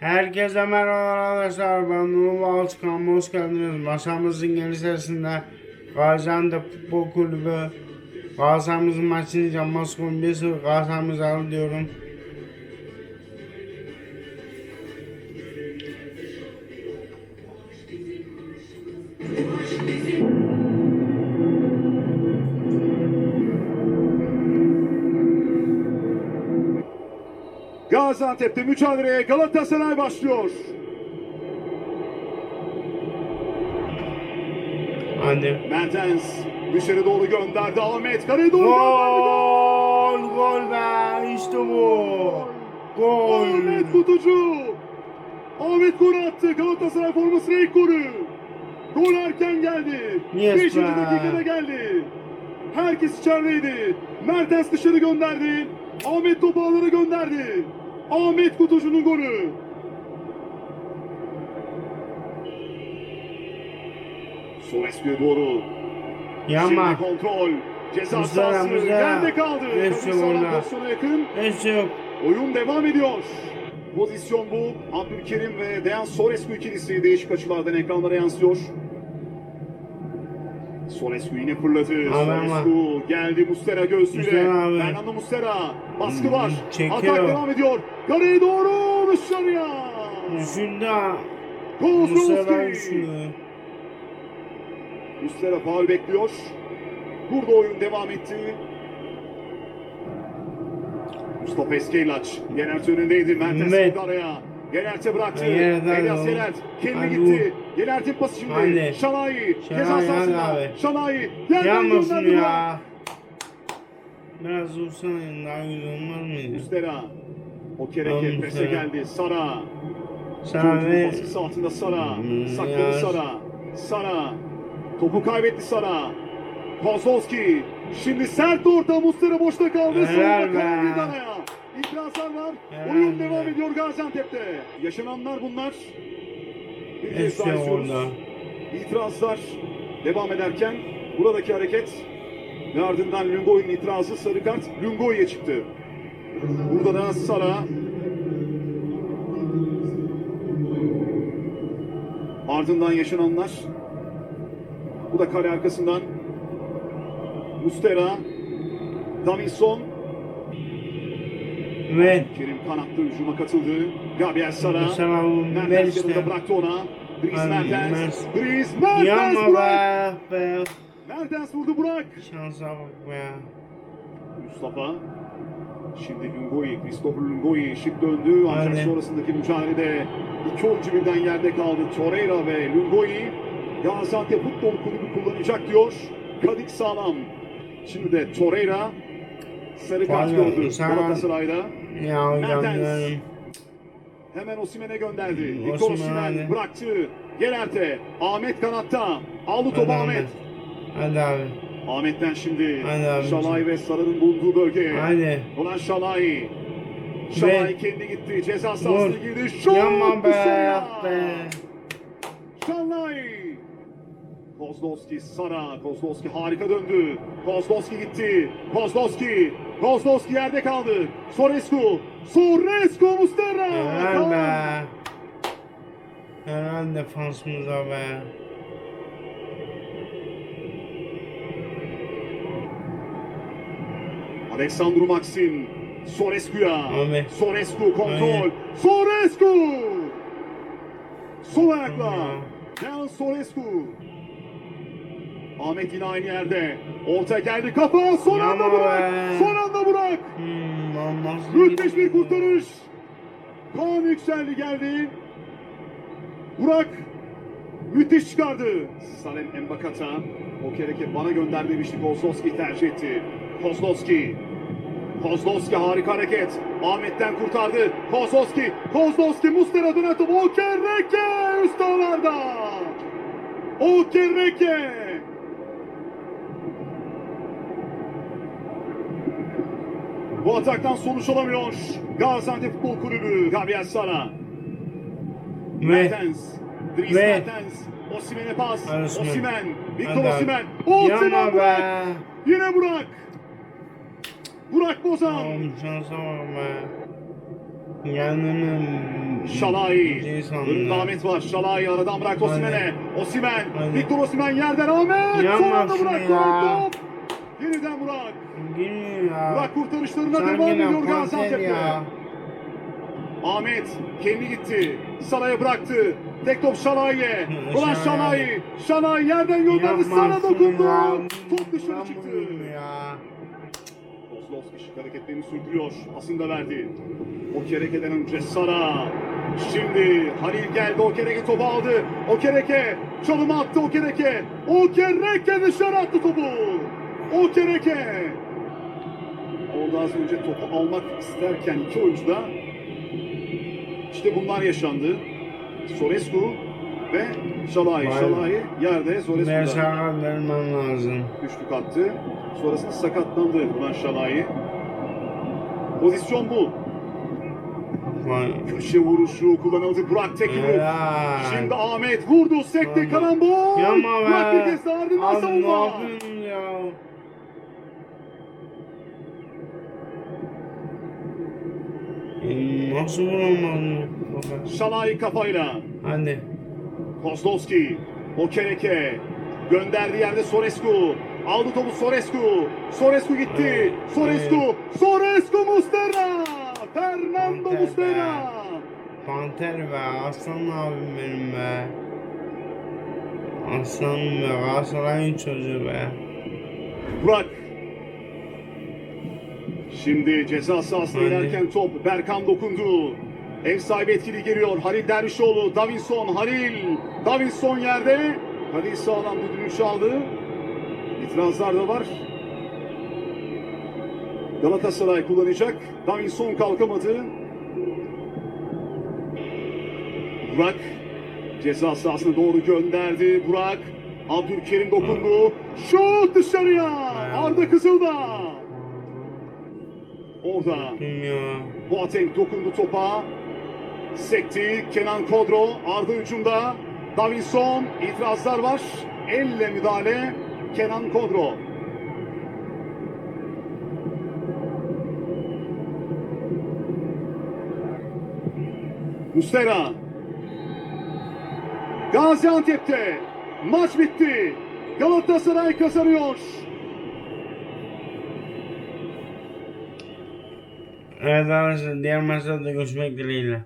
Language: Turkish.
Herkese merhaba arkadaşlar. Ben Nurullah Alçıkan. Hoş geldiniz. Masamızın yeni serisinde Gaziantep Futbol Kulübü Galatasaray'ımızın maçını yapma skor 1-0 Galatasaray'ımızı alır diyorum. Gaziantep'te mücadeleye Galatasaray başlıyor. Hadi. Mertens dışarı doğru gönderdi. Ahmet kaleye doğru gönderdi. Gol! Gol be! İşte bu! Gol! Ahmet Kutucu. Ahmet gol attı. Galatasaray formasına ilk golü. Gol erken geldi. Yes 5. be. dakikada geldi. Herkes içerideydi. Mertens dışarı gönderdi. Ahmet topu gönderdi. Ahmet Kutucu'nun golü. Sorescu'ya doğru. Yama. Şimdi kontrol. Ceza sahası yerde kaldı. Hepsi orada. yok. Oyun devam ediyor. Pozisyon bu. Abdülkerim ve Dejan Sorescu ikilisi değişik açılardan ekranlara yansıyor. Sorescu yine fırladı. Abi ama- Sorescu geldi Mustera göğsüyle. Fernando Mustera. Baskı Hmm, var. çekiyor. Atak devam ediyor. Kaleye doğru dışarıya. Kozlowski. düşündü. Mustera faul bekliyor. Burada oyun devam etti. Mustafa Eskeylaç. Genert önündeydi. Mertens Evet. araya. Genert'e bıraktı. Elias. Genert. Kendi gitti. Genert'in pası şimdi. Hadi. Şanayi. Şanayi, sahasında. Şanayi. Yanmasın ya. Biraz vursana daha güzel olmaz mıydı? Mustera. O kereke Mustera. geldi. Sara. Çocuğun ve baskısı altında Sara. Hmm, Sakladı. Sara. Sara. Topu kaybetti Sara. Kozlowski. Şimdi sert orta Mustera boşta kaldı. Sonra kaldı araya. İtirazlar var. Helal Oyun devam ediyor Gaziantep'te. Yaşananlar bunlar. Bir kez daha. İtirazlar devam ederken buradaki hareket ve ardından Lungoy'un itirazı sarı kart Lungoy'e çıktı. Burada da Sara Ardından yaşananlar. Bu da kale arkasından Mustera, Davinson, ve Kerim kanattı hücuma katıldı. Gabriel Sara. Mertens yanında bıraktı ona. Dries Mertens. Dries Mertens Burak. be. Mertens vurdu Burak. Şansa bak be. Mustafa. Şimdi Lungoyi, Christopher Lungoyi şık döndü. Ancak Hadi. sonrasındaki mücadelede iki oyuncu birden yerde kaldı. Torreira ve Lungoyi. Gaziantep Futbol Kulübü kullanacak diyor. Kadik sağlam. Şimdi de Torreira sarı kart gördü Galatasaray'da. Ya hocam Mertens. Hemen Osimhen'e gönderdi. Victor Osimhen bıraktı. Geler'te. Ahmet kanatta. Aldı topu Ahmet. Hadi abi. Ahmet'ten şimdi Hadi. Şalay ve Sarı'nın bulunduğu bölgeye. Hadi. Ulan Şalay. Şalay kendi gitti. Ceza sahasına girdi. Şut Yanma be. yap be. Şalay. Kozlowski, Sara. Kozlowski harika döndü. Kozlowski gitti. Kozlowski. Kozlowski yerde kaldı. Sorescu. Sorescu Mustera. Helal be. Helal defansımıza be. Alexandru Maxim. Sorescu'ya. Sorescu kontrol. Sorescu. Sol ayakla. Dejan Sorescu. Ahmet yine aynı yerde. Orta geldi kafa. Son anda Yapma Burak. be. Son anda Burak. Hmm, nasıl Müthiş bir kurtarış. Kaan yükseldi geldi. Burak müthiş çıkardı. Salem Embakata o kereke bana gönder demişti. Kozlowski tercih etti. Kozlowski. Kozlowski harika hareket. Ahmet'ten kurtardı. Kozlowski. Kozlowski Mustera dönen top. O kereke üst ağlarda. O kereke. Bu ataktan sonuç alamıyor. Gaziantep Futbol Kulübü. Gabriel Sara. Ve Mertens. Dries Ve- Mertens. Osimhen'e pas. Abi. Osimhen. Osimhen Yanma Burak. be. Yine Burak. Burak Bozan. Şansa bak be. Yanının Önünde. Ahmet var. Şalay aradan bıraktı Osimhen'e. Osimhen. Hadi. Victor Osimhen yerden Ahmet. Son anda bıraktı. ya. Top. Yeniden Burak. Girmiyor ya. Burak kurtarışlarına Sen devam ediyor Gaziantep'te. Ahmet kendi gitti. Salah'a bıraktı. Tek top Şalay'e. Hı, Ulan. Şalay. Şalay yerden gönderdi. Sana dokundu. ya. Top dışarı Ben çıktı. ya. Kozlovski şık hareketlerini sürdürüyor. Pasını da verdi. Okereke'den önce Sara. Şimdi Halil geldi. Okereke topu aldı. Okereke çalıma attı Okereke. Okereke dışarı attı topu. Okereke. Orada az önce topu almak isterken iki oyuncu da işte bunlar yaşandı. Sorescu ve Şalay. Vay. Şalay yerde Sorescu'da. Mesafe vermem lazım. Üçlük attı. Sonrasında sakatlandı Ulan Şalai. Pozisyon bu. Vay. Köşe vuruşu kullanıldı. Burak Tekin. Helal. Şimdi Ahmet vurdu. Yapma. karambol. Burak bir kez daha ardından Abi ne savunma. yapıyorsun ya? Nasıl vuramadın? Baba. Şalai kafayla. Hadi. Kozlowski. Okereke. Gönderdiği yerde Sorescu. Aldı topu Sorescu. Sorescu gitti. Sorescu. Sorescu Mustera. Fernando Panter be. Mustera. Panter be, aslan abim benim be. Aslanım be, Galatasaray'ın çocuğu be. Burak. Şimdi ceza sahasına inerken top Berkan dokundu. Ev sahibi etkili geliyor. Halil Dervişoğlu, Davinson, Halil. Davinson yerde. Halil sağlam düdüğünü çaldı. İtirazlar da var. Galatasaray kullanacak. Davinson kalkamadı. Burak ceza sahasına doğru gönderdi. Burak Abdülkerim dokundu. Şut dışarıya. Arda Kızıldağ. Orada Bilmiyorum. Boateng dokundu topa. Sekti. Kenan Kodro. Arda hücumda. Davinson. itirazlar var. Elle müdahale. Kenan Kodro. Mustera. Gaziantep'te maç bitti. Galatasaray kazanıyor. Evet arkadaşlar diğer maçlarda görüşmek dileğiyle.